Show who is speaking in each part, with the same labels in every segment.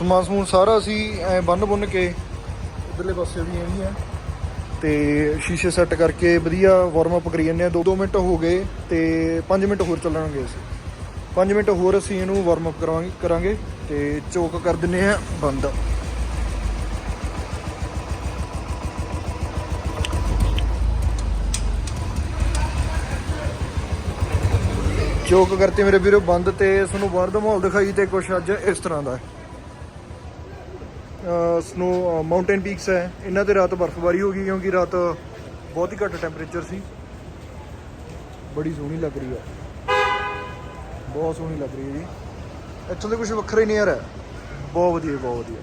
Speaker 1: ਸਮਾਨ ਸਮੂਨ ਸਾਰਾ ਅਸੀਂ ਐ ਬੰਨ ਬੁੰਨ ਕੇ ਇਧਰਲੇ ਪਾਸੇ ਵੀ ਐਵੇਂ ਹੈ ਤੇ ਸ਼ੀਸ਼ੇ ਸੈੱਟ ਕਰਕੇ ਵਧੀਆ ਵਾਰਮ ਅਪ ਕਰੀ ਜਾਂਦੇ ਆ। 2-2 ਮਿੰਟ ਹੋ ਗਏ ਤੇ 5 ਮਿੰਟ ਹੋਰ ਚੱਲਣਗੇ ਅਸੀਂ। 5 ਮਿੰਟ ਹੋਰ ਅਸੀਂ ਇਹਨੂੰ ਵਾਰਮ ਅਪ ਕਰਾਂਗੇ ਕਰਾਂਗੇ ਤੇ ਚੋਕ ਕਰ ਦਿੰਨੇ ਆ ਬੰਦ। ਚੋਕ ਕਰਤੇ ਮੇਰੇ ਵੀਰੋ ਬੰਦ ਤੇ ਤੁਹਾਨੂੰ ਬਾਹਰ ਦਾ ਮਾਹੌਲ ਦਿਖਾਈ ਤੇ ਕੁਝ ਅੱਜ ਇਸ ਤਰ੍ਹਾਂ ਦਾ ਹੈ। ਸਨੋ ਮਾਊਂਟੇਨ ਪੀਕਸ ਹੈ। ਇਹਨਾਂ ਤੇ ਰਾਤ ਬਰਫ਼ਬਾਰੀ ਹੋ ਗਈ ਕਿਉਂਕਿ ਰਾਤ ਬਹੁਤ ਹੀ ਘੱਟ ਟੈਂਪਰੇਚਰ ਸੀ। ਬੜੀ ਸੋਹਣੀ ਲੱਗ ਰਹੀ ਹੈ। ਬਹੁਤ ਸੋਹਣੀ ਲੱਗ ਰਹੀ ਹੈ ਜੀ। ਇੱਥੋਂ ਦੇ ਕੁਝ ਵੱਖਰਾ ਹੀ ਨਹੀਂ ਆ ਬਹੁਤ ਵਧੀਆ ਬਹੁਤ ਵਧੀਆ।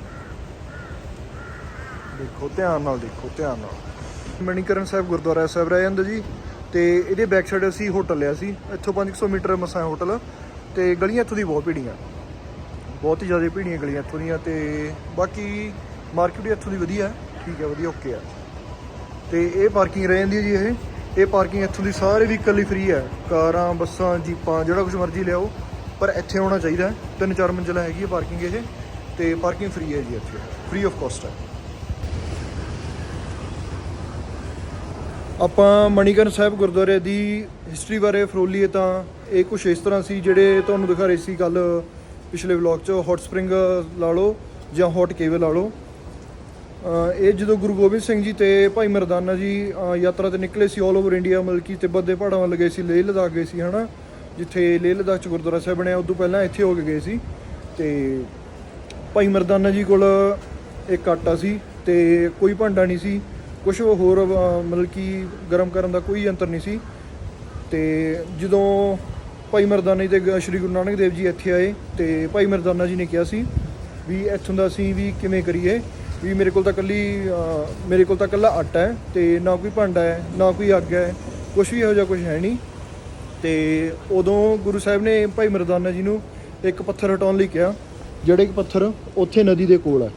Speaker 1: ਦੇਖੋ, ਧਿਆਨ ਨਾਲ ਦੇਖੋ, ਧਿਆਨ ਨਾਲ। ਮਣੀਕਰਨ ਸਾਹਿਬ ਗੁਰਦੁਆਰਾ ਸਾਹਿਬ ਰਹਿ ਜਾਂਦਾ ਜੀ। ਤੇ ਇਹਦੇ ਬੈਕ ਸਾਈਡ ਅਸੀਂ ਹੋਟਲ ਲਿਆ ਸੀ। ਇੱਥੋਂ 500 ਮੀਟਰ ਮਸਾਂ ਹੋਟਲ ਤੇ ਗਲੀਆਂ ਇੱਥੋਂ ਦੀ ਬਹੁਤ ਭੀੜੀਆਂ। ਬਹੁਤ ਹੀ ਜ਼ਿਆਦਾ ਭੀੜੀਆਂ ਗਲੀਆਂ ਇੱਥੋਂ ਦੀਆਂ ਤੇ ਬਾਕੀ ਮਾਰਕੀਟ ਵੀ ਇੱਥੋਂ ਦੀ ਵਧੀਆ ਠੀਕ ਹੈ, ਵਧੀਆ ਓਕੇ ਆ ਤੇ ਇਹ ਪਾਰਕਿੰਗ ਰਹਿ ਜਾਂਦੀ ਹੈ ਜੀ ਇਹ। ਇਹ ਪਾਰਕਿੰਗ ਇੱਥੋਂ ਦੀ ਸਾਰੇ ਵਹੀਕਲ ਲਈ ਫ੍ਰੀ ਹੈ। ਕਾਰਾਂ, ਬੱਸਾਂ, ਜੀਪਾਂ, ਜਿਹੜਾ ਕੁਝ ਮਰਜ਼ੀ ਲਿਆਓ, ਪਰ ਇੱਥੇ ਆਉਣਾ ਚਾਹੀਦਾ ਤਿੰਨ ਚਾਰ ਮੰਜ਼ਿਲਾ ਹੈਗੀ ਹੈ ਪਾਰਕਿੰਗ ਇਹ। ਤੇ ਪਾਰਕਿੰਗ ਫ੍ਰੀ ਹੈ ਜੀ ਇੱਥੇ। ਫ੍ਰੀ ਆਫ ਕਾਸਟ ਹੈ। ਆਪਾਂ ਮਣੀਕਰਨ ਸਾਹਿਬ ਗੁਰਦੁਆਰੇ ਦੀ ਹਿਸਟਰੀ ਬਾਰੇ ਫਰੋਲੀਏ ਤਾਂ ਇਹ ਕੁਛ ਇਸ ਤਰ੍ਹਾਂ ਸੀ ਜਿਹੜੇ ਤੁਹਾਨੂੰ ਦਿਖਾ ਰਹੇ ਸੀ ਕੱਲ ਪਿਛਲੇ ਵਲੌਗ 'ਚ ਹੌਟ ਸਪ੍ਰਿੰਗ ਲਾ ਲਓ ਜਾਂ ਹੌਟ ਕੇਵਲ ਲਾ ਲਓ। ਇਹ ਜਦੋਂ ਗੁਰੂ ਗੋਬਿੰਦ ਸਿੰਘ ਜੀ ਤੇ ਭਾਈ ਮਰਦਾਨਾ ਜੀ ਯਾਤਰਾ ਤੇ ਨਿਕਲੇ ਸੀ 올 ਓਵਰ ਇੰਡੀਆ ਮਤਲਬ ਕਿ ਤਿੱਬਤ ਦੇ ਪਹਾੜਾਂ ਵੱਲ ਗਏ ਸੀ, ਲੇਹ ਲਦਾਖ ਗਏ ਸੀ, ਹਨਾ? ਜਿੱਥੇ ਲੇਹ ਲਦਾਖ ਚ ਗੁਰਦੁਆਰਾ ਸਾਹਿਬ ਬਣਿਆ, ਉਦੋਂ ਪਹਿਲਾਂ ਇੱਥੇ ਹੋ ਕੇ ਗਏ ਸੀ। ਤੇ ਭਾਈ ਮਰਦਾਨਾ ਜੀ ਕੋਲ ਇੱਕ ਆਟਾ ਸੀ ਤੇ ਕੋਈ ਭਾਂਡਾ ਨਹੀਂ ਸੀ ਕੁਝ ਹੋਰ ਮਤਲਬ ਕਿ ਗਰਮ ਕਰਨ ਦਾ ਕੋਈ ਯੰਤਰ ਨਹੀਂ ਸੀ। ਤੇ ਜਦੋਂ ਭਾਈ ਮਰਦਾਨਾ ਜੀ ਤੇ ਸ਼੍ਰੀ ਗੁਰੂ ਨਾਨਕ ਦੇਵ ਜੀ ਇੱਥੇ ਆਏ ਤੇ ਭਾਈ ਮਰਦਾਨਾ ਜੀ ਨੇ ਕਿਹਾ ਸੀ ਵੀ ਇੱਥੋਂ ਦਾ ਅਸੀਂ ਵੀ ਕਿਵੇਂ ਕਰੀਏ? ਵੀ ਮੇਰੇ ਕੋਲ ਤਾਂ ਕੱਲੀ ਮੇਰੇ ਕੋਲ ਤਾਂ ਕੱਲਾ ਆਟਾ ਹੈ ਤੇ ਨਾ ਕੋਈ ਭਾਂਡਾ ਹੈ, ਨਾ ਕੋਈ ਅੱਗ ਹੈ ਕੁਝ ਵੀ ਇਹੋ ਜਿਹਾ ਕੁਝ ਹੈ ਨਹੀਂ। ਤੇ ਉਦੋਂ ਗੁਰੂ ਸਾਹਿਬ ਨੇ ਭਾਈ ਮਰਦਾਨਾ ਜੀ ਨੂੰ ਇੱਕ ਪੱਥਰ ਹਟਾਉਣ ਲਈ ਕਿਹਾ, ਜਿਹੜੇ ਕਿ ਪੱਥਰ ਉੱਥੇ ਨਦੀ ਦੇ ਕੋਲ ਹੈ।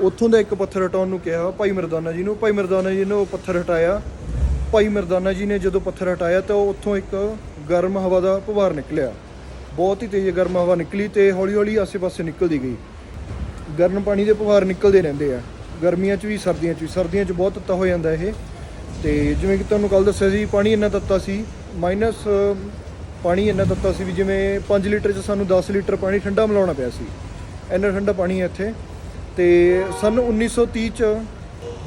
Speaker 1: ਉੱਥੋਂ ਦਾ ਇੱਕ ਪੱਥਰ ਹਟਾਉਣ ਨੂੰ ਕਿਹਾ ਭਾਈ ਮਰਦਾਨਾ ਜੀ ਨੂੰ। ਭਾਈ ਮਰਦਾਨਾ ਜੀ ਨੇ ਉਹ ਪੱਥਰ ਹਟਾਇਆ। ਭਾਈ ਮਰਦਾਨਾ ਜੀ ਨੇ ਜਦੋਂ ਪੱਥਰ ਹਟਾਇਆ ਤਾਂ ਉੱਥੋਂ ਇੱਕ ਗਰਮ ਹਵਾ ਦਾ ਫੁਹਾਰ ਨਿਕਲਿਆ। ਬਹੁਤ ਹੀ ਤੇਜ਼ ਗਰਮ ਹਵਾ ਨਿਕਲੀ ਤੇ ਹੌਲੀ-ਹੌਲੀ ਆਸੇ-ਪਾਸੇ ਨਿਕਲਦੀ ਗਈ। ਗਰਮ ਪਾਣੀ ਦੇ ਫੁਹਾਰ ਨਿਕਲਦੇ ਰਹਿੰਦੇ ਆ। ਗਰਮੀਆਂ 'ਚ ਵੀ, ਸਰਦੀਆਂ 'ਚ ਵੀ। ਸਰਦੀਆਂ 'ਚ ਬਹੁਤ ਤੱਤਾ ਹੋ ਜਾਂਦਾ ਇਹ। ਤੇ ਜਿਵੇਂ ਕਿ ਤੁਹਾਨੂੰ ਕੱਲ ਦੱਸਿਆ ਸੀ, ਪਾਣੀ ਇੰਨਾ ਤੱਤਾ ਸੀ ਮਾਈਨਸ ਪਾਣੀ ਇੰਨਾ ਤੱਤਾ ਸੀ ਵੀ ਜਿਵੇਂ 5 ਲੀਟਰ 'ਚ ਸਾਨੂੰ 10 ਲੀਟਰ ਪਾਣੀ ਠੰਡਾ ਮਿਲਾਉਣਾ ਪਿਆ ਸੀ। ਇੰਨਾ ਠੰਡਾ ਪਾਣੀ ਹੈ ਇੱਥੇ। ਤੇ ਸਨ 1930 ਚ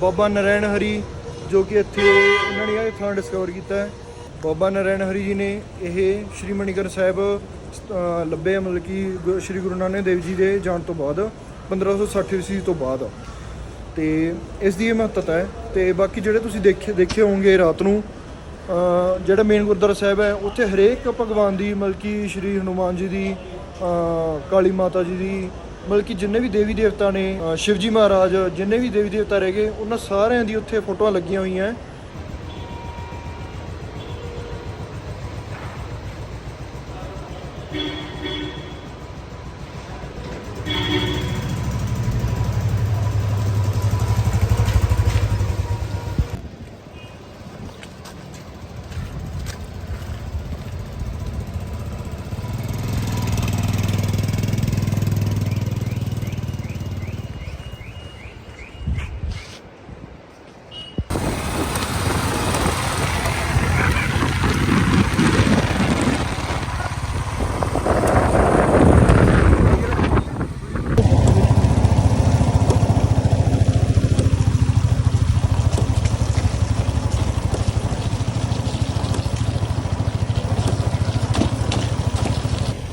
Speaker 1: ਬਾਬਾ ਨਰੈਣ ਹਰੀ ਜੋ ਕਿ ਇੱਥੇ ਉਹਨਾਂ ਨੇ ਇਹ ਥਾਂ ਡਿਸਕਵਰ ਕੀਤਾ ਹੈ। ਬਾਬਾ ਨਰੈਣ ਹਰੀ ਜੀ ਨੇ ਇਹ ਸ਼੍ਰੀ ਮਣੀਕਰਨ ਸਾਹਿਬ ਲੱਭੇ ਆ, ਮਤਲਬ ਕਿ ਗੁ- ਸ਼੍ਰੀ ਗੁਰੂ ਨਾਨਕ ਦੇਵ ਜੀ ਦੇ ਜਾਣ ਤੋਂ ਬਾਅਦ 1560 ਈਸਵੀ ਤੋਂ ਬਾਅਦ। ਤੇ ਇਸ ਦੀ ਇਹ ਮਹੱਤਤਾ ਹੈ ਤੇ ਬਾਕੀ ਜਿਹੜੇ ਤੁਸੀਂ ਦੇਖੇ ਦੇਖੇ ਹੋਵੋਗੇ ਰਾਤ ਨੂੰ ਜਿਹੜਾ ਮੇਨ ਗੁਰਦੁਆਰਾ ਸਾਹਿਬ ਹੈ ਉੱਥੇ ਹਰੇਕ ਭਗਵਾਨ ਦੀ ਮਤਲਬ ਕਿ ਸ਼੍ਰੀ ਹਨੂਮਾਨ ਜੀ ਦੀ ਕਾਲੀ ਮਾਤਾ ਜੀ ਦੀ ਮਤਲਬ ਕਿ ਜਿੰਨੇ ਵੀ ਦੇਵੀ ਦੇਵਤਾ ਨੇ ਸ਼ਿਵਜੀ ਮਹਾਰਾਜ ਜਿੰਨੇ ਵੀ ਦੇਵੀ ਦੇਵਤਾ ਰਹਿ ਗਏ ਉਹਨਾਂ ਸਾਰਿਆਂ ਦੀ ਉੱਥੇ ਫੋਟੋਆਂ ਲੱਗੀਆਂ ਹੋਈਆਂ।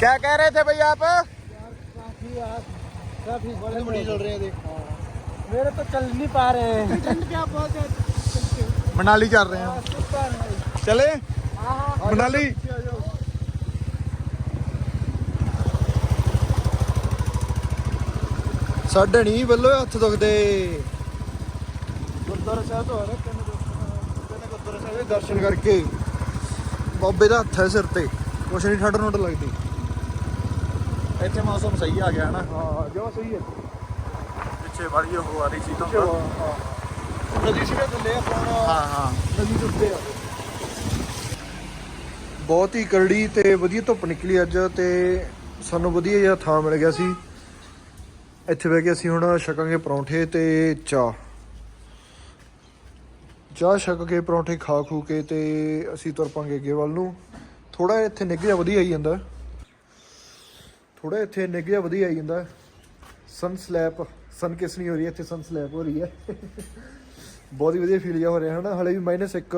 Speaker 1: क्या कह रहे थे भैया आप
Speaker 2: काफी यार काफी बड़े
Speaker 1: बड़ी चल रहे हैं
Speaker 2: मेरे तो चल नहीं पा रहे हैं ठंड क्या बहुत
Speaker 1: मनाली चल रहे हैं चले मनाली ਸਾਡੇ ਨਹੀਂ ਵੱਲੋਂ ਹੱਥ ਦੁਖਦੇ ਗੁਰਦੁਆਰਾ ਸਾਹਿਬ ਤੋਂ ਆ ਰਹੇ ਤਿੰਨ ਦੋਸਤ ਤਿੰਨ ਗੁਰਦੁਆਰਾ ਸਾਹਿਬ ਦੇ ਦਰਸ਼ਨ ਕਰਕੇ ਬਾਬੇ ਦਾ ਹੱਥ ਹੈ ਸਿਰ ਤੇ ਕੁਛ ਨਹੀਂ ਠੰਡ ਨੋਟ ਲੱਗਦੀ
Speaker 3: ਇੱਥੇ ਮੌਸਮ ਸਹੀ ਆ ਗਿਆ ਨਾ
Speaker 1: ਹਾਂ ਜਮਾ ਸਹੀ ਹੈ।
Speaker 3: ਪਿੱਛੇ ਵਾਲੀ ਉਹ ਆ ਰਹੀ ਸੀ
Speaker 1: ਹਾਂ ਹਾਂ। ਨਦੀ ਸੀਗਾ ਥੱਲੇ ਆਪਾਂ
Speaker 3: ਹਾਂ ਹਾਂ।
Speaker 1: ਨਦੀ ਦੇ ਉੱਤੇ ਆ। ਬਹੁਤ ਹੀ ਕਰੜੀ ਤੇ ਵਧੀਆ ਧੁੱਪ ਨਿਕਲੀ ਅੱਜ ਤੇ ਸਾਨੂੰ ਵਧੀਆ ਜਿਹਾ ਥਾਂ ਮਿਲ ਗਿਆ ਸੀ। ਇੱਥੇ ਬਹਿ ਕੇ ਅਸੀਂ ਹੁਣ ਛਕਾਂਗੇ ਪਰੌਂਠੇ ਤੇ ਚਾਹ। ਚਾਹ ਛਕ ਕੇ ਪਰੌਂਠੇ ਖਾ ਖੂ ਕੇ ਤੇ ਅਸੀਂ ਤੁਰ ਪਾਂਗੇ ਅੱਗੇ ਵੱਲ ਨੂੰ। ਥੋੜਾ ਇੱਥੇ ਨਿੱਘ ਜਿਹਾ ਵਧੀਆ ਆਈ ਜਾਂਦਾ। ਥੋੜਾ ਇੱਥੇ ਨਿੱਘ ਜਿਹਾ ਵਧੀਆ ਆਈ ਜਾਂਦਾ। ਸਨ ਸਲੈਪ ਸਨ ਕਿਸ ਨਹੀਂ ਹੋ ਰਹੀ ਇੱਥੇ ਸਨ ਸਲੈਪ ਹੋ ਰਹੀ ਹੈ। ਬਹੁਤ ਹੀ ਵਧੀਆ ਫੀਲ ਜਿਹਾ ਹੋ ਰਿਹਾ ਹੈ ਨਾ ਹਲੇ ਵੀ -1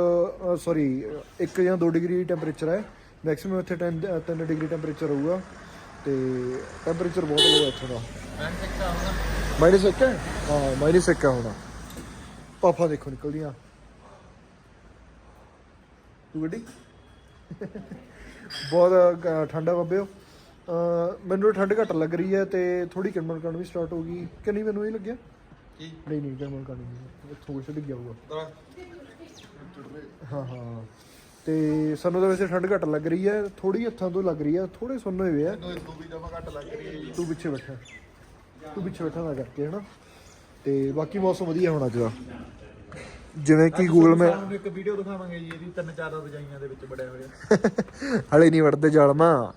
Speaker 1: ਸੌਰੀ 1 ਜਾਂ 2 ਡਿਗਰੀ ਟੈਂਪਰੇਚਰ ਹੈ। ਮੈਕਸਿਮਮ ਇੱਥੇ 10 3 ਡਿਗਰੀ ਟੈਂਪਰੇਚਰ ਹੋਊਗਾ ਤੇ ਟੈਂਪਰੇਚਰ ਬਹੁਤ ਲੋw ਇੱਥੋਂ ਦਾ। ਮਾਈਨਸ ਇੱਕ ਹੈ? ਹਾਂ ਮਾਈਨਸ ਇੱਕ ਹੈ ਹੁਣ। ਪਾਪਾ ਦੇਖੋ ਨਿਕਲਦੀਆਂ। ਤੂੰ ਗੱਡੀ? ਬਹੁਤ ਠੰਡਾ ਬੱਬਿਓ ਅਹ, ਮੈਨੂੰ ਠੰਡ ਘੱਟ ਲੱਗ ਰਹੀ ਹੈ ਤੇ ਥੋੜੀ ਕਿਰਮਨ ਕਰਨ ਵੀ ਸਟਾਰਟ ਹੋ ਗਈ। ਕਿ ਨਹੀਂ ਮੈਨੂੰ ਇਹ ਲੱਗਿਆ?
Speaker 3: ਕੀ?
Speaker 1: ਨਹੀਂ ਨਹੀਂ ਕਿਰਮਨ ਕਰਨ ਨਹੀਂ ਇੱਥੋਂ ਕੁਛ ਡਿੱਗਿਆ ਹੋਊਗਾ। ਹਾਂ ਹਾਂ। ਤੇ ਸਾਨੂੰ ਤਾਂ ਵੈਸੇ ਠੰਡ ਘੱਟ ਲੱਗ ਰਹੀ ਹੈ। ਥੋੜੀ ਹੱਥਾਂ ਤੋਂ ਲੱਗ ਰਹੀ ਹੈ। ਥੋੜੇ ਸੁੰਨ ਹੋਏ ਆ।
Speaker 3: ਮੈਨੂੰ ਇਦੋਂ ਵੀ ਜਮਾ ਘੱਟ ਲੱਗ ਰਹੀ ਹੈ ਜੀ।
Speaker 1: ਤੂੰ ਪਿੱਛੇ ਬੈਠਾ। ਤੂੰ ਪਿੱਛੇ ਬੈਠਾ ਨਾ ਕਰਕੇ ਹਨਾ? ਤੇ ਬਾਕੀ ਮੌਸਮ ਵਧੀਆ ਹੋਣਾ ਅੱਜ ਦਾ ਜਿਵੇਂ ਕਿ ਗੂਗਲ ਮੈਂ
Speaker 3: ਤੁਹਾਨੂੰ ਇੱਕ ਵੀਡੀਓ ਦਿਖਾਵਾਂਗੇ ਜੀ ਇਹਦੀ ਤਿੰਨ ਚਾਰ ਰਜਾਈਆਂ ਦੇ ਵਿੱਚ ਬੜਿਆ ਹੋਇਆ।
Speaker 1: ਹਲੇ ਨਹੀਂ ਵੜਦੇ ਜਾਲਮਾ।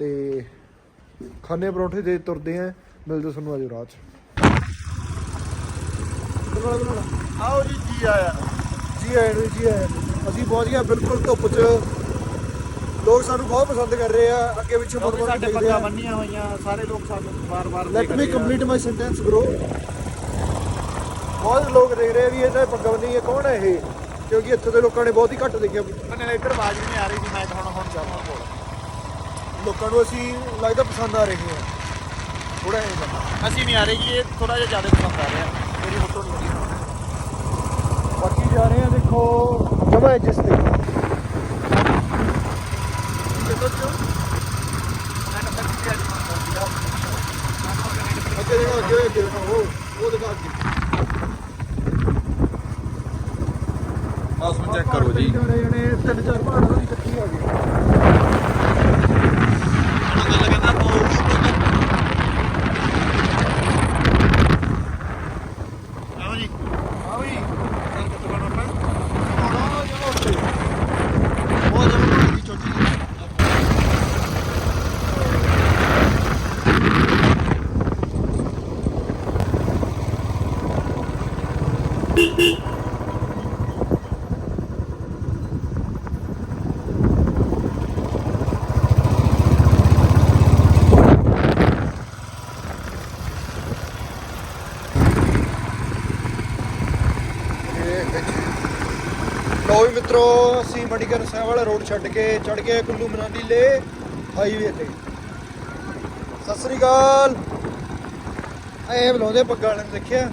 Speaker 1: ਤੇ ਖਾਣੇ ਪਰੌਂਠੇ ਦੇ ਤੁਰਦੇ ਆ ਮਿਲਦੇ ਤੁਹਾਨੂੰ ਅੱਜ ਰਾਤ।
Speaker 3: ਆਓ ਜੀ ਜੀ ਆਇਆ
Speaker 1: ਜੀ ਆਇਆਂ ਨੂੰ ਜੀ ਆਇਆਂ। ਅਸੀਂ ਪਹੁੰਚ ਗਏ ਹਾਂ ਬਿਲਕੁਲ ਧੁੱਪ 'ਚ। ਲੋਕ ਸਾਨੂੰ ਬਹੁਤ ਪਸੰਦ ਕਰ ਰਹੇ ਆ ਅੱਗੇ ਪਿੱਛੇ ਮੁੜ ਕੇ
Speaker 3: ਸਾਡੇ ਪੱਗਾਂ ਬੰਨੀਆਂ ਹੋਈਆਂ ਸਾਰੇ ਲੋਕ ਸਾਨੂੰ ਵਾਰ-ਵਾਰ
Speaker 1: let me complete my sentence bro ਬਹੁਤ ਲੋਕ ਦੇਖ ਰਹੇ ਆ ਵੀ ਇਹਨਾਂ ਪੱਗਾਂ ਬੰਨੀ ਹੈ ਕੌਣ ਹੈ ਇਹ? ਕਿਉਂਕਿ ਇੱਥੇ ਦੇ ਲੋਕਾਂ ਨੇ ਬਹੁਤ ਹੀ ਘੱਟ ਦੇਖਿਆ।
Speaker 3: ਇੱਧਰ ਆਵਾਜ਼ ਨਹੀਂ ਆ ਰਹੀ ਸੀ ਮੈਂ ਹੁਣ ਹੁਣ ਜਾਵਾਂ ਕੋਲ।
Speaker 1: ਲੋਕਾਂ ਨੂੰ ਅਸੀਂ ਲੱਗਦਾ ਪਸੰਦ ਆ ਰਹੇ ਹਾਂ। ਥੋੜਾ ਜਿਹਾ
Speaker 3: ਅਸੀਂ ਨਹੀਂ ਆ ਰਹੇ ਜੀ ਇਹ ਥੋੜਾ ਜਿਹਾ ਜ਼ਿਆਦਾ ਪਸੰਦ ਆ ਰਿਹਾ। ਮੇਰੀ ਫੋਟੋ ਨਹੀਂ ਆਈ
Speaker 1: ਬਾਕੀ ਜਾ ਰਹੇ ਆ ਦੇਖੋ ਜਮਾ ਜਿਸ ਤੇ। ਅੱਗੇ ਦੇਖੋ ਅੱਗੇ ਦੇਖੋ ਉਹ ਉਹ ਦਿਖਾ ਅੱਗੇ।
Speaker 3: ਮੌਸਮ ਚੈੱਕ ਕਰੋ ਜੀ।
Speaker 1: ਜਣੇ ਜਣੇ ਤਿੰਨ ਚਾਰ ਪਹਾੜਾਂ ਦੀ ਇਕੱਠੀ ਆ ਗਈ
Speaker 3: ਆਓ ਜੀ
Speaker 1: ਆਓ ਜੀ
Speaker 3: ਚੱਲ ਕਿੱਥੇ ਬਣਾ ਆਪਾਂ
Speaker 1: ਪਹਾੜਾਂ ਜਮਾ ਉੱਤੇ ਬਹੁਤ ਜਮਾ ਦੀ ਚੋਟੀ ਲੋ ਵੀ ਮਿੱਤਰੋ ਅਸੀਂ ਮੰਡੀਗਰ ਸਾਹਿਬ ਵਾਲਾ ਰੋਡ ਛੱਡ ਕੇ ਚੜ ਗਏ ਕੁੱਲੂ ਮਨਾਲੀ ਲੇ ਹਾਈਵੇ ਤੇ। ਸਤਿ ਸ੍ਰੀ ਅਕਾਲ। ਐ ਬੁਲਾਉਂਦੇ ਪੱਗਾਂ ਵਾਲੇ ਨੇ ਦੇਖਿਆ।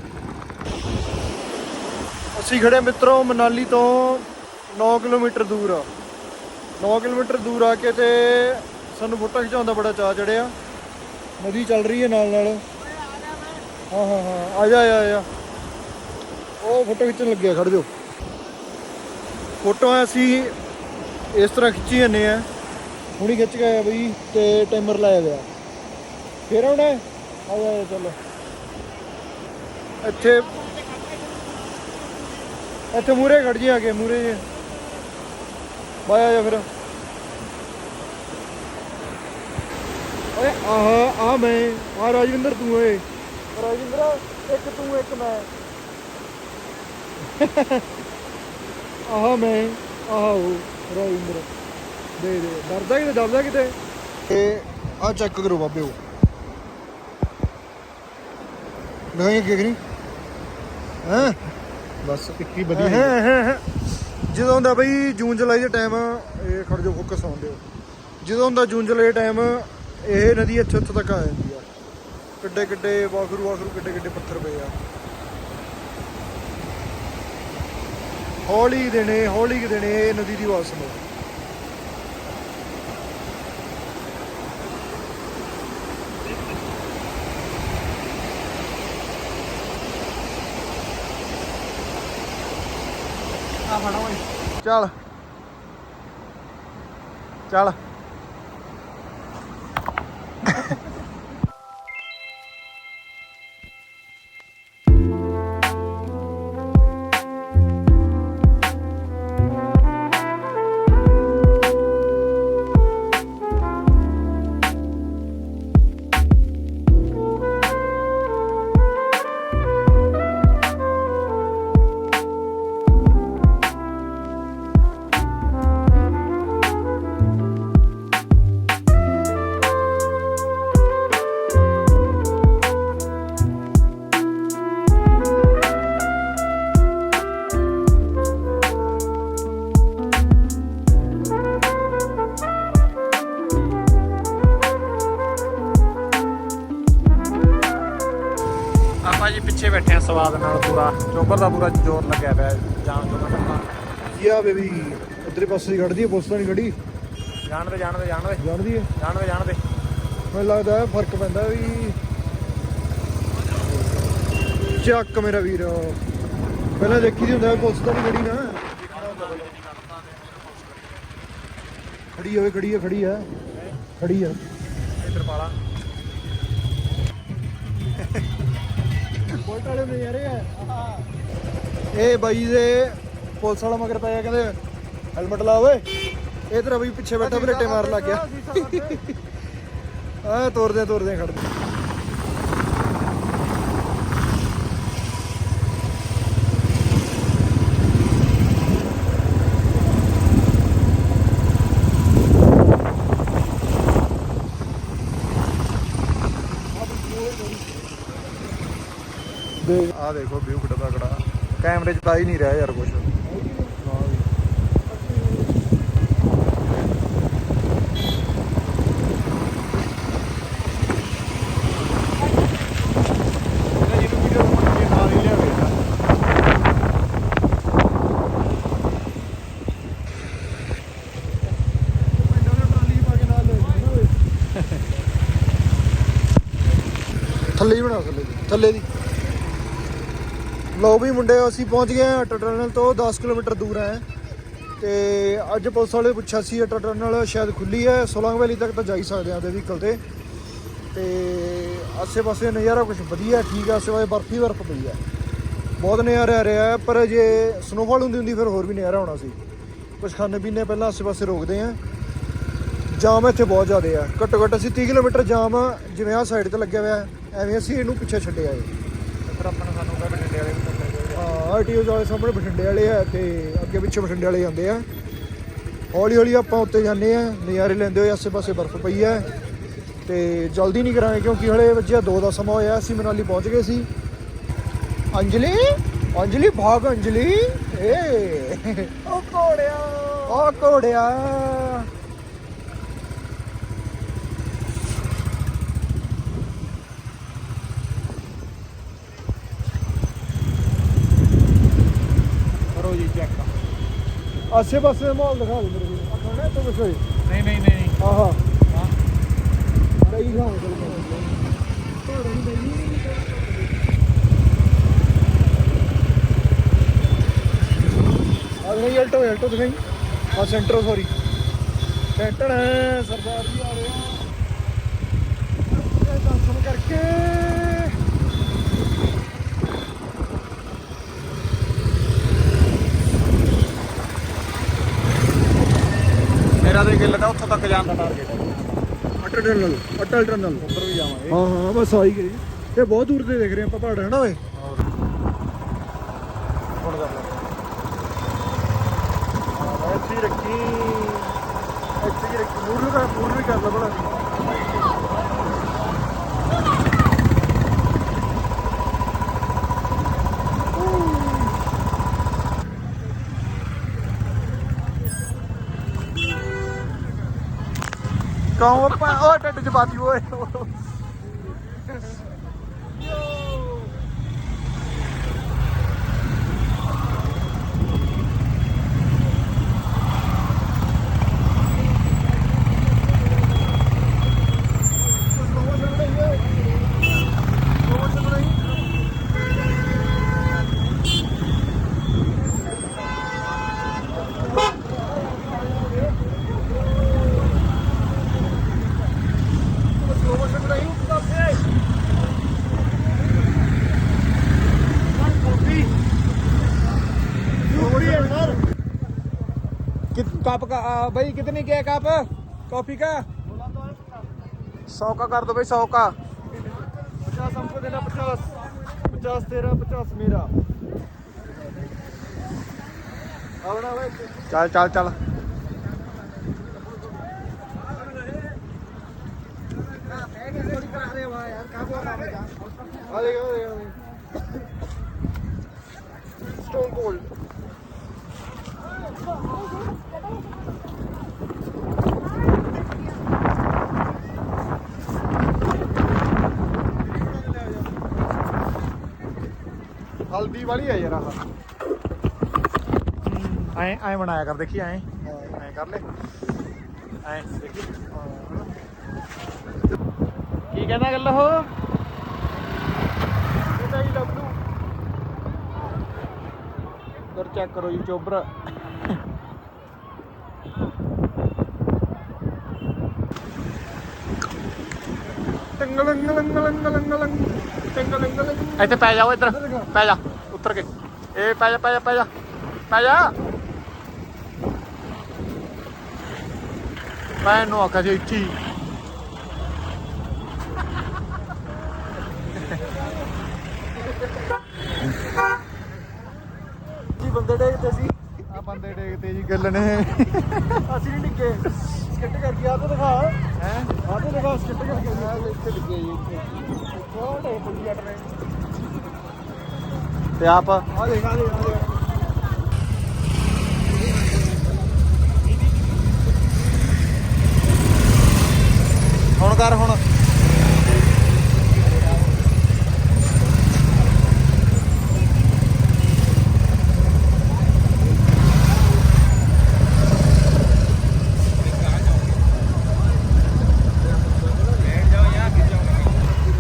Speaker 1: ਅਸੀਂ ਖੜੇ ਮਿੱਤਰੋ ਮਨਾਲੀ ਤੋਂ 9 ਕਿਲੋਮੀਟਰ ਦੂਰ ਆ। 9 ਕਿਲੋਮੀਟਰ ਦੂਰ ਆ ਕੇ ਤੇ ਸਾਨੂੰ ਫੋਟੋ ਖਿਚਾਉਣ ਦਾ ਬੜਾ ਚਾਅ ਚੜਿਆ ਨਦੀ ਚੱਲ ਰਹੀ ਹੈ ਨਾਲ ਨਾਲ। ਹਾਂ ਹਾਂ ਹਾਂ ਆ ਜਾ ਆ ਜਾ, ਉਹ ਫੋਟੋ ਖਿੱਚਣ ਲੱਗਿਆ ਖੜ ਜਾਓ। ਫੋਟੋਆਂ ਅਸੀਂ ਇਸ ਤਰ੍ਹਾਂ ਖਿੱਚੀ ਜਾਂਦੇ ਆ। ਹੁਣੀ ਖਿੱਚ ਗਏ ਬਈ ਤੇ ਟਾਈਮਰ ਲਾਇਆ ਗਿਆ। ਫੇਰ ਆਉਣਾ? ਆ ਜਾ ਚੱਲ। ਇੱਥੇ ਇੱਥੇ ਮੂਰੇ ਖੜ ਜੀ ਆ ਕੇ ਮੂਰੇ ਜੇ। ਬਾਏ ਆ ਜਾ ਫਿਰ। ਓਏ ਆਹ ਆ ਮੈਂ ਆ ਰਾਜਵਿੰਦਰ ਤੂੰ ਓਏ। ਰਾਜਵਿੰਦਰ ਇੱਕ ਤੂੰ ਇੱਕ ਮੈਂ। ਆਹ ਮੈਂ। ਆਹੋ ਰਾਜਿੰਦਰ ਦੇ ਦੇ। ਡਰਦਾ ਕਿਤੇ ਡਰਦਾ ਕਿਤੇ। ਤੇ ਆ ਚੈੱਕ ਕਰੋ ਬਾਬੇ ਉਹ। ਨਹੀਂ ਕਿ ਨਹੀਂ? ਹਾਂ?
Speaker 3: ਬਸ ਇੱਕੀ
Speaker 1: ਜਦੋਂ ਹੁੰਦਾ ਬਈ ਜੂਨ ਜੁਲਾਈ ਦੇ ਟਾਈਮ ਇਹ ਖੜ ਜੋ ਫੋਕਸ ਆਉਣ ਦਿਓ। ਜਦੋਂ ਹੁੰਦਾ ਜੂਨ ਜੁਲਾਈ ਟਾਈਮ ਇਹ ਨਦੀ ਇੱਥੇ ਇੱਥੇ ਤੱਕ ਆ ਜਾਂਦੀ ਆ। ਕਿੱਡੇ ਕਿੱਡੇ ਵਾਖਰੂ ਵਾਖਰੂ ਕਿੱਡੇ ਕਿੱਡੇ ਪੱਥਰ ਪਏ ਆ। ਹੌਲੀ ਦੇਣੇ, ਹੌਲੀ ਕੁ ਦੇਣੇ ਇਹ ਨਦੀ ਦੀ ਆਵਾਜ਼ ਨੂੰ।
Speaker 3: ਆ ਫੜਾ ਓਏ
Speaker 1: ਚੱਲ। ਚੱਲ।
Speaker 3: ਬੈਠੇ ਆ ਸਵਾਦ ਨਾਲ ਪੂਰਾ। ਚੋਬਰ ਦਾ ਪੂਰਾ ਜ਼ੋਰ ਲੱਗਿਆ ਪਿਆ ਜਾਣ ਤੋਂ ਮੈਂ
Speaker 1: ਯਾ ਬੇਬੀ? ਉਧਰੇ ਪਾਸੇ ਦੀ ਖੜਦੀ ਹੈ ਪੁਲਿਸ ਤਾਂ ਨਹੀਂ ਖੜੀ
Speaker 3: ਜਾਣ ਦੇ ਜਾਣ ਦੇ ਜਾਣ ਦੇ
Speaker 1: ਜਾਣਦੀ ਹੈ?
Speaker 3: ਜਾਣ ਦੇ ਜਾਣ ਦੇ
Speaker 1: ਮੈਨੂੰ ਲੱਗਦਾ ਹੈ ਫ਼ਰਕ ਪੈਂਦਾ ਵੀ ਚੱਕ ਮੇਰਾ ਵੀਰ। ਪਹਿਲਾਂ ਦੇਖੀ ਦੀ ਹੁੰਦਾ ਪੁਲਿਸ ਤਾਂ ਨਹੀਂ ਖੜੀ ਨਾ। ਖੜੀ ਹੋਵੇ ਖੜੀ ਹੈ ਖੜੀ ਹੈ। ਖੜੀ ਹੈ। ਵਾਲੇ ਨਜ਼ਾਰੇ ਆ। ਇਹ ਬਾਈ ਦੇ ਪੁਲਿਸ ਵਾਲਾ ਮਗਰ ਪੈ ਗਿਆ ਕਹਿੰਦੇ ਹੈਲਮਟ ਲਾ ਓਏ। ਇਹ ਤੇਰਾ ਬਈ ਪਿੱਛੇ ਬੈਠਾ ਬਲੇਟੇ ਮਾਰ ਲੱਗ ਗਿਆ। ਆ ਤੋਰਦੇ ਤੋਰਦੇ ਖੜਦੇ ਦੇਖ
Speaker 3: ਦੇਖੋ ਵਿਊ ਕਿੱਡਾ ਤਕੜਾ। ਕੈਮਰੇ 'ਚ ਤਾਂ ਹੀ ਨਹੀਂ ਰਿਹਾ ਯਾਰ ਕੁਝ
Speaker 1: ਥੱਲੇ ਹੀ ਬਣਾ ਥੱਲੇ ਦੀ। ਥੱਲੇ ਦੀ। ਲਓ ਮੁੰਡੇ ਅਸੀਂ ਪਹੁੰਚ ਗਏ ਹਾਂ ਅਟਲ ਟਨਲ ਤੋਂ 10 ਕਿਲੋਮੀਟਰ ਦੂਰ ਹੈ ਤੇ ਅੱਜ ਪੁਲਿਸ ਵਾਲੇ ਪੁੱਛਿਆ ਸੀ ਅਟਲ ਟਨਲ ਸ਼ਾਇਦ ਖੁੱਲੀ ਹੈ ਸੋਲੰਗ ਵੈਲੀ ਤੱਕ ਤਾਂ ਜਾ ਹੀ ਸਕਦੇ ਆ ਉਹਦੇ ਵਹੀਕਲ ਤੇ। ਤੇ ਆਸੇ-ਪਾਸੇ ਨਜ਼ਾਰਾ ਕੁਝ ਵਧੀਆ, ਠੀਕ ਆ ਆਸੇ-ਪਾਸੇ ਬਰਫ ਹੀ ਬਰਫ ਪਈ ਹੈ ਬਹੁਤ ਨਜ਼ਾਰਾ ਆ ਰਿਹਾ ਪਰ ਜੇ ਸਨੋਫਾਲ ਹੁੰਦੀ ਹੁੰਦੀ ਫਿਰ ਹੋਰ ਵੀ ਨਜ਼ਾਰਾ ਹੋਣਾ ਸੀ। ਕੁਝ ਖਾਣੇ ਪੀਣੇ ਪਹਿਲਾਂ ਆਸੇ-ਪਾਸੇ ਰੋਕਦੇ ਆ। ਜਾਮ ਇੱਥੇ ਬਹੁਤ ਜ਼ਿਆਦਾ ਆ। ਘੱਟੋ ਘੱਟ ਅਸੀਂ 30 ਕਿਲੋਮੀਟਰ ਜਾਮ ਜਿਵੇਂ ਆਹ ਸਾਈਡ ਤੇ ਲੱਗਿਆ ਹੋਇਆ, ਐਵੇਂ ਅਸੀਂ ਇਹਨੂੰ ਪਿੱਛੇ ਛੱਡਿਆ ਏ
Speaker 3: ਇੱਧਰ ਆਪਾਂ ਨੂੰ ਸਾਨੂੰ ਕਹਿੰਦੇ ਬਠਿੰਡੇ ਵਾਲੇ
Speaker 1: ਆਰਟੀਓਜ਼ ਵਾਲੇ ਸਾਹਮਣੇ ਬਠਿੰਡੇ ਵਾਲੇ ਆ ਤੇ ਅੱਗੇ ਪਿੱਛੇ ਬਠਿੰਡੇ ਵਾਲੇ ਜਾਂਦੇ ਆ। ਹੌਲੀ ਹੌਲੀ ਆਪਾਂ ਉੱਤੇ ਜਾਂਦੇ ਆ ਨਜ਼ਾਰੇ ਲੈਂਦੇ ਹੋਏ ਆਸੇ-ਪਾਸੇ ਬਰਫ਼ ਪਈ ਆ ਤੇ ਜਲਦੀ ਨਹੀਂ ਕਰਾਂਗੇ ਕਿਉਂਕਿ ਹਲੇ ਵੱਜਿਆ 2 ਦਾ ਸਮਾਂ ਹੋਇਆ ਅਸੀਂ ਮਨਾਲੀ ਪਹੁੰਚ ਗਏ ਸੀ। ਅੰਜਲੀ? ਅੰਜਲੀ ਭਾਗ ਅੰਜਲੀ। ਏ। ਓ
Speaker 3: ਕੋੜਿਆ ਓ ਕੋੜਿਆ
Speaker 1: ਆਸੇ ਪਾਸੇ ਦਾ ਮਾਹੌਲ ਦਿਖਾ ਦੇ ਮੇਰੇ ਵੀਰ। ਆਖਣਾ ਤੋਂ ਕੁਛ ਹੋਏ।
Speaker 3: ਨਹੀਂ ਨਹੀਂ ਨਹੀਂ।
Speaker 1: ਆਹਾ।
Speaker 3: ਹਾਂ।
Speaker 1: ਕਈ ਚਲ ਆ ਨਹੀਂ ਅਲਟੋ ਅਲਟੋ ਦਿਖਾਈ। ਆ ਸੈਂਟਰ ਸੌਰੀ ਸੈਂਟਰ ਹੈ ਸਰਦਾਰ ਜੀ ਆ ਰਹੇ ਆ। ਇਹ ਦਰਸ਼ਨ ਕਰਕੇ।
Speaker 3: ਮੇਰਾ ਤੇ ਗਿੱਲ ਦਾ ਉੱਥੋਂ ਤੱਕ ਜਾਣ ਦਾ ਟਾਰਗੇਟ ਹੈ।
Speaker 1: ਅਟਲ ਟਨਲ ਅਟਲ ਟਨਲ
Speaker 3: ਉੱਧਰ ਵੀ ਜਾਵਾਂਗੇ।
Speaker 1: ਹਾਂ ਹਾਂ ਬਸ ਆ ਹੀ ਗਏ ਇਹ ਬਹੁਤ ਦੂਰ ਤੇ ਦੇਖ ਰਹੇ ਆਪਾਂ ਪਹਾੜ ਹੈ ਨਾ ਓਏ
Speaker 3: ਹੁਣ
Speaker 1: ਇੱਥੇ ਹੀ ਰੱਖੀ ਹੀ ਰੱਖੀ। ਮੂਰ ਕਰ ਮੂਰ ਵੀ ਕਰ ਲਾ ਬੜਾ ਕੌਂ ਪਾ ਉਹ ਟੱਟ ਚ ਪਾਤੀ ਓਏ।
Speaker 3: कप का आ, भाई कितनी क्या कप? कॉफ़ी का? सौ का कर दो भाई सौ का।
Speaker 1: पचास हमको देना पचास। पचास तेरा पचास मेरा।
Speaker 3: चल चल चल।
Speaker 1: स्टोन कोल्ड
Speaker 3: ਹਲਦੀ ਵਾਲੀ ਹੈ ਯਾਰ ਆਹ। ਐ ਐ ਬਣਾਇਆ ਕਰ ਦੇਖੀ ਐ। ਐ ਕਰ ਲੈ। ਐ ਦੇਖੀ। ਕੀ ਕਹਿੰਦਾ ਗੱਲ ਉਹ?
Speaker 1: ਇਹਦਾ ਹੀ ਲੱਭ ਲੂ
Speaker 3: ਦਰ ਚੈੱਕ ਕਰੋ ਜੀ ਚੋਬਰ। ਇੱਥੇ ਪੈ ਜਾਓ ਇੱਧਰ। ਪੈ ਜਾ। ਉੱਤਰ ਕੇ। ਇਹ ਪੈ ਜਾ ਪੈ ਜਾ ਪੈ ਜਾ। ਪੈ ਜਾ। ਮੈਂ ਨੂੰ ਆਖਿਆ ਸੀ ਇੱਥੇ।
Speaker 1: ਜੀ ਬੰਦੇ ਡੇਗਦੇ ਸੀ।
Speaker 3: ਆ ਬੰਦੇ ਡੇਗਦੇ ਜੀ ਗੱਲ ਨੇ।
Speaker 1: ਅਸੀਂ ਨਹੀਂ ਡਿੱਗੇ। ਸਕਿੱਟ ਕਰਕੇ ਆ ਤਾਂ ਦਿਖਾ।
Speaker 3: ਹੈ?
Speaker 1: ਆ ਤਾਂ ਦਿਖਾ ਸਕਿੱਟ ਕਰਕੇ।
Speaker 3: ਆ ਇੱਥੇ ਡਿੱਗੇ ਜੀ ਤੇ ਆਪ?
Speaker 1: ਆ ਦੇਖ ਆ ਦੇਖ
Speaker 3: ਹੁਣ ਕਰ ਹੁਣ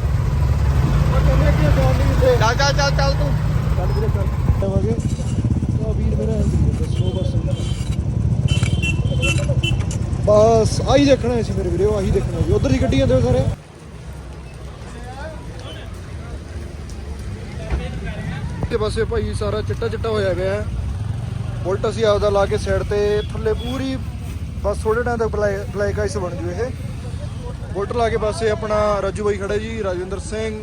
Speaker 1: ਉਹ ਕਹਿੰਦੇ ਕਿ ਫੋਨ ਨਹੀਂ ਇੱਥੇ
Speaker 3: ਚੱਲ ਚੱਲ ਚੱਲ ਤੂੰ।
Speaker 1: ਚੱਲ ਵੀਰੇ, ਚੱਲ। ਆਵਾਂਗੇ ਉਹ ਵੀਰ ਮੇਰਾ ਦੱਸੋ ਬਸ ਬਸ। ਆਹੀ ਦੇਖਣਾ ਸੀ ਮੇਰੇ ਵੀਡੀਓ ਆਹੀ ਦੇਖਣਾ ਸੀ। ਉਧਰ ਦੀ ਗੱਡੀਆਂ ਦਿਓ ਸਾਰੇ। ਤੇ ਪਾਸੇ ਭਾਈ ਸਾਰਾ ਚਿੱਟਾ ਚਿੱਟਾ ਹੋਇਆ ਪਿਆ ਹੈ। ਬੁਲਟ ਅਸੀਂ ਆਪਦਾ ਲਾ ਕੇ ਸਾਈਡ ਤੇ ਥੱਲੇ ਪੂਰੀ ਬਸ ਥੋੜੇ ਟਾਈਮ ਤੱਕ ਬਲੈਕ ਆਈਸ ਬਣ ਜੂ ਇਹ। ਬੁਲਟ ਲਾ ਕੇ ਪਾਸੇ ਆਪਣਾ ਰਾਜੂ ਬਾਈ ਖੜਾ ਜੀ, ਰਾਜਵਿੰਦਰ ਸਿੰਘ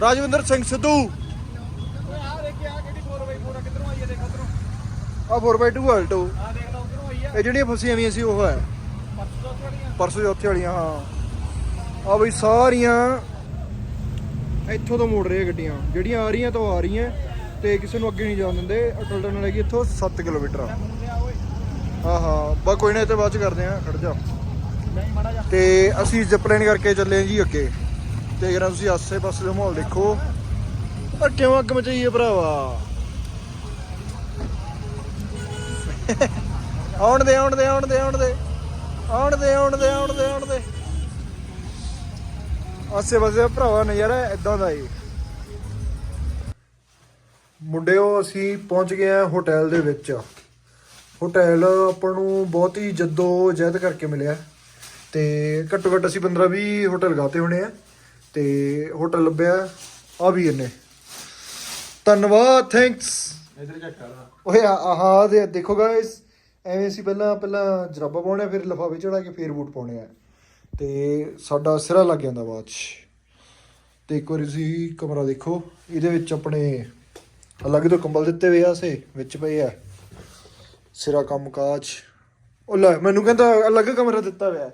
Speaker 1: ਰਾਜਵਿੰਦਰ ਸਿੰਘ ਸਿੱਧੂ।
Speaker 3: ਆ ਦੇਖੀ ਆ ਕਿਹੜੀ 4x4 ਆ ਕਿੱਧਰੋਂ ਆਈ ਹੈ ਦੇਖ ਉਧਰੋਂ
Speaker 1: ਆ 4x2 ਆਲਟੋ ਇਹ ਜਿਹੜੀਆਂ ਫਸੀਆਂ ਵੀਆਂ ਸੀ, ਉਹ ਹੈ।
Speaker 3: ਪਰਸੋਂ
Speaker 1: ਚੌਥੇ ਵਾਲੀਆਂ, ਹਾਂ। ਆ ਬਈ ਸਾਰੀਆਂ ਇੱਥੋਂ ਤੋਂ ਮੋੜ ਰਹੇ ਗੱਡੀਆਂ। ਜਿਹੜੀਆਂ ਆ ਰਹੀਆਂ ਤਾਂ ਉਹ ਆ ਰਹੀਆਂ, ਤੇ ਕਿਸੇ ਨੂੰ ਅੱਗੇ ਨਹੀਂ ਜਾਣ ਦਿੰਦੇ। ਅਟਲ ਟਨਲ ਹੈਗੀ ਇੱਥੋਂ 7 ਕਿਲੋਮੀਟਰ ਆ। ਹਾਂ ਹਾਂ। ਬਾ ਕੋਈ ਨਾ, ਇਹ ਤੇ ਬਾਅਦ ਚ ਕਰਦੇ ਆ, ਖੜ ਜਾ। ਤੇ ਅਸੀਂ ਜ਼ਿਪਲਾਈਨ ਕਰਕੇ ਚੱਲੇ ਜੀ ਅੱਗੇ। ਤੇ ਅਗਰ ਤੁਸੀਂ ਆਸੇ ਪਾਸੇ ਦਾ ਮਾਹੌਲ ਦੇਖੋ। ਪਰ ਕਿਉਂ ਅੱਗ ਮਚਾਈਏ ਭਰਾਵਾ? ਆਉਣ ਦੇ ਆਉਣ ਦੇ ਆਉਣ ਦੇ ਆਉਣ ਦੇ। ਆਉਣ ਦੇ ਆਉਣ ਦੇ ਆਉਣ ਦੇ ਆਉਣ ਦੇ। ਆਸੇ ਪਾਸੇ ਦਾ ਭਰਾਵਾ ਨਜ਼ਾਰਾ ਇਦਾਂ ਦਾ ਏ। ਮੁੰਡਿਓ, ਅਸੀਂ ਪਹੁੰਚ ਗਏ ਆ ਹੋਟਲ ਦੇ ਵਿੱਚ। ਹੋਟਲ ਆਪਾਂ ਨੂੰ ਬਹੁਤ ਹੀ ਜੱਦੋ ਜਹਿਦ ਕਰਕੇ ਮਿਲਿਆ। ਤੇ ਘੱਟੋ ਘੱਟ ਅਸੀਂ 15 20 ਹੋਟਲ ਗਾਤੇ ਹੋਣੇ ਆ। ਤੇ ਹੋਟਲ ਲੱਭਿਆ। ਆ ਵੀ ਇਹਨੇ। ਧੰਨਵਾਦ ਥੈਂਕਸ
Speaker 3: ਇਧਰ ਚੈੱਕ ਕਰ
Speaker 1: ਓਏ ਆਹ ਦੇ ਦੇਖੋ ਗਾਇਸ ਐਵੇਂ ਅਸੀਂ ਪਹਿਲਾਂ ਪਹਿਲਾਂ ਜਰਾਬਾ ਪਾਉਣੇ ਫਿਰ ਲਫਾਫੇ ਚੜਾ ਕੇ ਫੇਰ ਬੂਟ ਪਾਉਣੇ ਆ। ਤੇ ਸਾਡਾ ਸਿਰਾ ਲੱਗ ਜਾਂਦਾ ਬਾਅਦ ਚ। ਤੇ ਇੱਕ ਵਾਰੀ ਤੁਸੀਂ ਕਮਰਾ ਦੇਖੋ ਇਹਦੇ ਵਿੱਚ ਆਪਣੇ ਅਲੱਗ ਤੋਂ ਕੰਬਲ ਦਿੱਤੇ ਹੋਏ ਆ ਸੇ ਵਿੱਚ ਪਏ ਆ। ਸਿਰਾ ਕੰਮਕਾਜ। ਉਹ ਲੈ ਮੈਨੂੰ ਕਹਿੰਦਾ ਅਲੱਗ ਕਮਰਾ ਦਿੱਤਾ ਹੋਇਆ।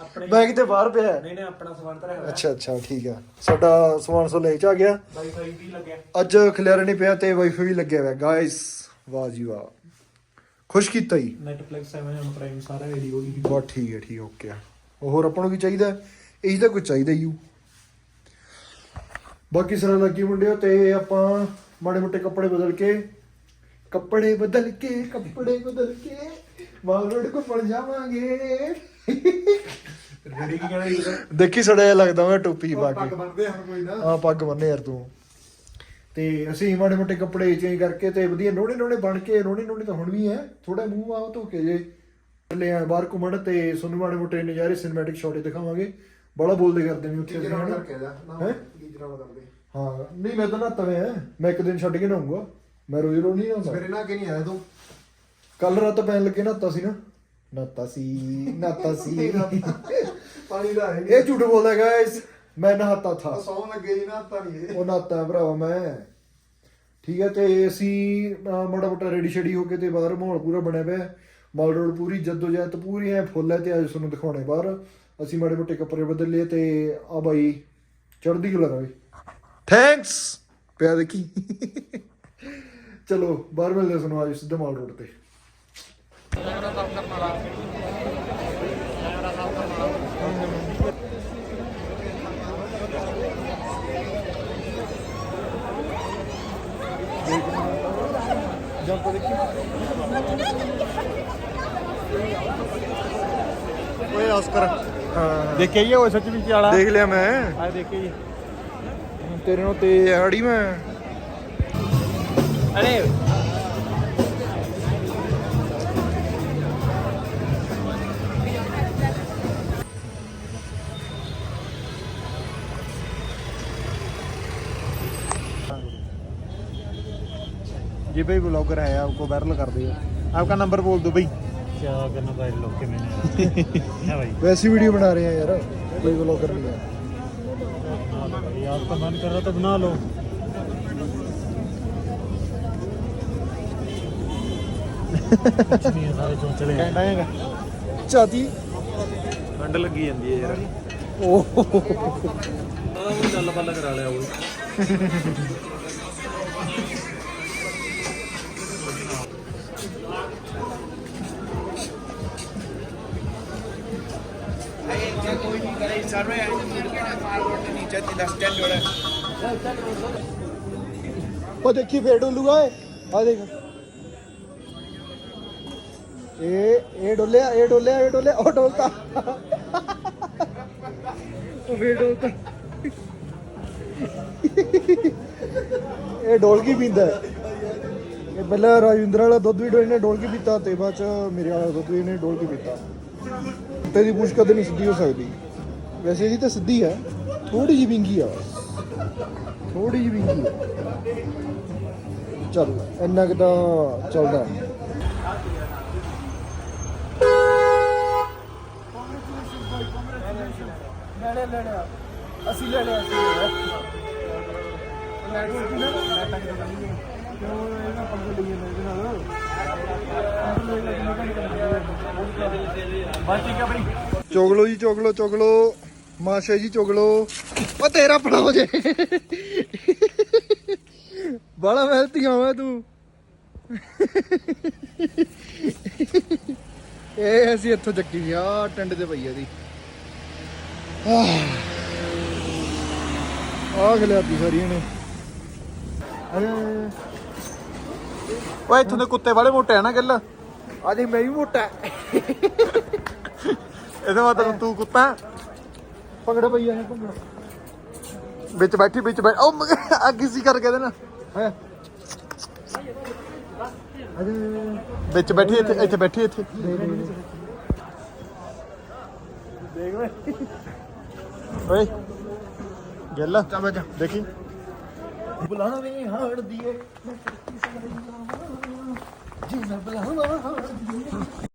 Speaker 3: ਆਪਣੇ
Speaker 1: ਮੈਂ ਕਿਤੇ ਬਾਹਰ ਪਿਆ।
Speaker 3: ਨਹੀਂ ਨਹੀਂ ਆਪਣਾ ਸਮਾਨ ਤਾਂ ਹੈਗਾ।
Speaker 1: ਅੱਛਾ ਅੱਛਾ ਠੀਕ ਆ। ਸਾਡਾ ਸਮਾਨ ਸੋ ਲੈ ਚ ਆ ਗਿਆ।
Speaker 3: ਵਾਈਫਾਈ ਵੀ ਲੱਗਿਆ।
Speaker 1: ਅੱਜ ਖਲਿਆਰਾ ਨਹੀਂ ਪਿਆ ਤੇ ਵਾਈਫਾਈ ਵੀ ਲੱਗਿਆ ਹੋਇਆ। ਗਾਇਸ ਵਾਹ ਜੀ ਵਾਹ। ਖੁਸ਼ ਕੀਤਾ ਜੀ।
Speaker 3: ਨੈਟਫਲਿਕਸ ਐਮਾਜ਼ਨ ਪ੍ਰਾਈਮ ਸਾਰਾ ਵੀਡੀਓ ਹੀ
Speaker 1: ਬਹੁਤ ਠੀਕ ਹੈ ਠੀਕ ਓਕੇ ਆ। ਹੋਰ ਆਪਾਂ ਨੂੰ ਕੀ ਚਾਹੀਦਾ? ਇਹੀ ਤਾਂ ਕੁਝ ਚਾਹੀਦਾ ਹੀ ਬਾਕੀ ਸਾਰਾ ਲੱਗੀ ਮੁੰਡਿਓ ਤੇ ਆਪਾਂ ਮਾੜੇ ਮੋਟੇ ਕੱਪੜੇ ਬਦਲ ਕੇ ਕੱਪੜੇ ਬਦਲ ਕੇ ਕੱਪੜੇ ਬਦਲ ਕੇ ਮਾਲ ਰੋਡ ਘੁੰਮਣ ਜਾਵਾਂਗੇ।
Speaker 3: ਰੈਡੀ ਕੀ ਕਹਿਣਾ ਜੀ
Speaker 1: ਦੇਖੀ ਸੜਿਆ ਲੱਗਦਾ ਮੈਂ ਟੋਪੀ ਪਾ ਕੇ।
Speaker 3: ਬੰਦੇ ਹਨ ਕੋਈ ਨਾ।
Speaker 1: ਹਾਂ ਪੱਗ ਬੰਨੇ ਯਾਰ ਤੂੰ। ਤੇ ਅਸੀਂ ਮਾੜੇ ਮੋਟੇ ਕੱਪੜੇ ਚੇਂਜ ਕਰਕੇ ਤੇ ਵਧੀਆ ਨੋਣੇ ਨੋਣੇ ਬਣ ਕੇ ਨੋਣੇ ਨੋਣੇ ਤਾਂ ਹੁਣ ਵੀ ਹੈ। ਥੋੜਾ ਮੂੰਹ ਆ ਧੋ ਕੇ ਜੇ। ਲੈ ਆ ਬਾਹਰ ਘੁੰਮਣ ਤੇ ਤੁਹਾਨੂੰ ਮਾੜੇ ਮੋਟੇ ਨਜ਼ਾਰੇ ਸਿਨੇਮੈਟਿਕ ਸ਼ਾਟ ਦਿਖਾਵਾਂਗੇ। ਬੜਾ ਬੋਲਦੇ ਕਰਦੇ ਨੇ ਉੱਥੇ ਅਸੀਂ ਹਨਾ। ਹੈਂ? ਹਾਂ ਨਹੀਂ ਮੈਂ ਤਾਂ ਨਹਾਤਾ ਹੋਇਆ। ਮੈਂ ਇੱਕ ਦਿਨ ਛੱਡ ਕੇ ਨਹਾਉਂਗਾ ਮੈਂ ਰੋਜ਼ ਰੋਜ਼ ਨਹੀਂ ਨਹਾਉਂਦਾ।
Speaker 3: ਮੇਰੇ ਨਾਲ ਕਿ ਨਹੀਂ ਆਇਆ ਤੂੰ?
Speaker 1: ਕੱਲ ਰਾਤ ਪੈਣ ਲੱਗੇ ਨਹਾਤਾ ਸੀ ਨਾ। ਨਹਾਤਾ ਸੀ ਨਹਾਤਾ ਸੀ
Speaker 3: ਪਾਣੀ ਦਾ ਹੈ
Speaker 1: ਇਹ ਝੂਠ ਬੋਲਦਾ ਗਾਇਸ ਮੈਂ ਨਹਾਤਾ ਥਾ।
Speaker 3: ਸੌਣ ਲੱਗੇ ਜੀ ਨਾ ਨਹੀਂ
Speaker 1: ਉਹ ਨਾਤਾ ਭਰਾਵਾ ਮੈਂ। ਠੀਕ ਹੈ ਤੇ ਅਸੀਂ ਮਾੜਾ ਮੋਟਾ ਰੈਡੀ ਸ਼ੈਡੀ ਹੋ ਕੇ ਤੇ ਬਾਹਰ ਮਾਹੌਲ ਪੂਰਾ ਬਣਿਆ ਪਿਆ। ਮਾਲ ਰੋਡ ਪੂਰੀ ਜੱਦੋ ਜਹਿਦ ਪੂਰੀ ਐ ਫੁੱਲ ਹੈ ਤੇ ਅੱਜ ਤੁਹਾਨੂੰ ਦਿਖਾਉਣੇ ਬਾਹਰ। ਅਸੀਂ ਮਾੜੇ ਮੋਟੇ ਕੱਪੜੇ ਬਦਲ ਲਏ ਤੇ ਆ ਬਾਈ ਚੜਦੀ ਕਲਾ ਰਵੇ ਥੈਂਕਸ ਪਿਆ ਦੇਖੀ। ਚਲੋ ਬਾਹਰ ਮਿਲਦੇ ਤੁਹਾਨੂੰ ਅੱਜ ਸਿੱਧਾ ਮਾਲ ਰੋਡ ਤੇ। ਓਏ ਆਸਕਰ। ਹਾਂ।
Speaker 3: ਦੇਖਿਆ ਹੀ ਓਏ ਸੱਚ ਵਿੱਚ ਆਲਾ
Speaker 1: ਦੇਖ ਲਿਆ ਮੈਂ।
Speaker 3: ਆ ਦੇਖਿਆ ਜੀ।
Speaker 1: ਤੇਰੇ ਨੂੰ ਤੇ ਆੜੀ ਮੈਂ।
Speaker 3: ਅਰੇ
Speaker 1: जी भाई ब्लॉगर है आपको वायरल कर दिया
Speaker 3: आपका नंबर बोल दो भाई
Speaker 4: क्या करना भाई लोग के मैंने है भाई
Speaker 1: वैसी वीडियो बना रहे हैं यार कोई ब्लॉगर नहीं है
Speaker 4: बना लो भाई आपका मन कर रहा तो बना लो कुछ नहीं है सारे जो चले
Speaker 3: ਕਹਿੰਦਾ ਹੈਗਾ
Speaker 1: चाहती
Speaker 3: ਠੰਡ ਲੱਗੀ ਜਾਂਦੀ ਹੈ ਯਾਰ
Speaker 1: ओह
Speaker 4: ਚੱਲ ਪੱਲ ਕਰਾ ਲਿਆ ਉਹ
Speaker 1: ਉਹ ਦੇਖੀ ਫੇਰ ਡੋਲੂਗਾ ਏ ਆ ਦੇਖ। ਇਹ ਇਹ ਡੋਲਿਆ ਇਹ ਡੋਲਿਆ ਇਹ ਡੋਲਿਆ ਉਹ ਡੋਲਤਾ। ਉਹ ਫੇਰ ਡੋਲਤਾ। ਇਹ ਡੋਲ ਕੀ ਪੀਂਦਾ? ਇਹ ਪਹਿਲਾਂ ਰਾਜਿੰਦਰ ਵਾਲਾ ਦੁੱਧ ਵੀ ਇਹਨੇ ਡੋਲ ਕੇ ਪੀਤਾ ਤੇ ਬਾਅਦ ਚ ਮੇਰੇ ਵਾਲਾ ਦੁੱਧ ਵੀ ਇਹਨੇ ਡੋਲ ਕੇ ਪੀਤਾ। ਕੁੱਤੇ ਦੀ ਪੂਛ ਕਦੇ ਨਹੀਂ ਸਿੱਧੀ ਹੋ ਸਕਦੀ। ਵੈਸੇ ਇਹਦੀ ਤਾਂ ਸਿੱਧੀ ਹੈ ਥੋੜੀ ਜਿਹੀ ਵਿੰਗੀ ਆ ਥੋੜੀ ਜਿਹੀ ਵਿੰਗੀ ਹੈ ਚੱਲ, ਇੰਨਾ ਕਿ ਤਾਂ ਚੱਲਦਾ।
Speaker 2: ਲੈਣੇ ਲੈਣੇ ਅਸੀਂ ਲੈਣੇ ਅਸੀਂ ਲੈਣੇ ਕਿਉਂ ਇਹਨਾਂ ਪੰਗੇ ਲਈ ਜਾਂਦੇ ਨਾਲ ਬਸ ਠੀਕ ਹੈ ਭਾਈ
Speaker 1: ਚੋਗਲੋ ਜੀ ਚੋਗਲੋ ਚੋਗਲੋ ਮਾਸ਼ਾ ਜੀ ਚੋਗਲੋ। ਉਹ ਤੇਰਾ ਪੜਾਓ ਜੇ। ਬੜਾ ਮਿਹਨਤੀ ਆਵਾਂ ਤੂੰ। ਇਹ ਅਸੀਂ ਇੱਥੋਂ ਚੱਕੀ ਆ ਟੰਡ ਤੇ ਪਈ ਆ ਦੀ ਆਹ। ਖਲਿਆਤੀ ਸਾਰੀਆਂ ਨੇ ਅਰੇ।
Speaker 3: ਓਏ ਇੱਥੋਂ ਦੇ ਕੁੱਤੇ ਬੜੇ ਮੋਟੇ ਆ ਨਾ ਗਿੱਲ।
Speaker 1: ਆਦੀ ਮੈਂ ਵੀ ਮੋਟਾ।
Speaker 3: ਇਹਦਾ ਮਤਲਬ ਤੂੰ ਕੁੱਤਾ। ਹੈ?
Speaker 1: ਪੰਗੜਾ ਪਈ ਆ ਪੰਗੜਾ
Speaker 3: ਵਿੱਚ ਬੈਠੀ ਵਿੱਚ ਬੈਠ ਉਹ ਮ- ਅੱਗ ਸੀ ਕਰਕੇ ਦੇ ਨਾ?
Speaker 1: ਹੈ? ਅਰੇ
Speaker 3: ਵਿੱਚ ਬੈਠੀ ਇੱਥੇ ਇੱਥੇ ਬੈਠੀ ਇੱਥੇ।
Speaker 1: ਦੇਖ ਵੇ
Speaker 3: ਓਏ ਗਿੱਲ
Speaker 1: ਚੱਲ ਬੱਜਾ
Speaker 3: ਦੇਖੀ
Speaker 1: ਬੁਲਾਵੇ ਹਾੜ ਦੀਏ। ਜੀ ਮੈਂ ਬੁਲਾਵਾ ਹਾੜ ਦੀਏ।